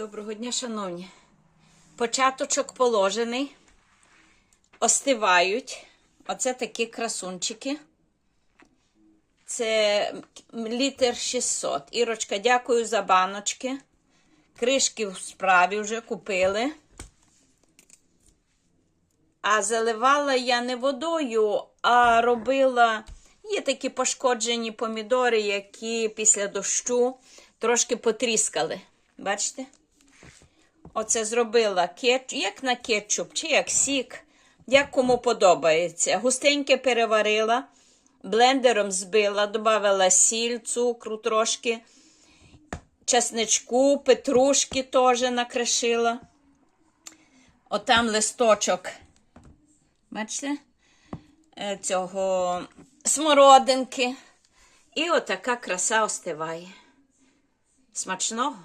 Доброго дня, шановні. Початочок положений. Остивають. Оце такі красунчики. Це літр 600. Ірочка, дякую за баночки. Кришки в справі вже купили. А заливала я не водою, а робила. Є такі пошкоджені помідори, які після дощу трошки потріскали. Бачите? Оце зробила кетчуп, як на кетчуп, чи як сік, як кому подобається. Густеньке переварила, блендером збила, додала сіль, цукру трошки, чесничку, петрушки теж накришила. Отам листочок. Бачите? Е, Цього смородинки. І отака краса остиває. Смачного.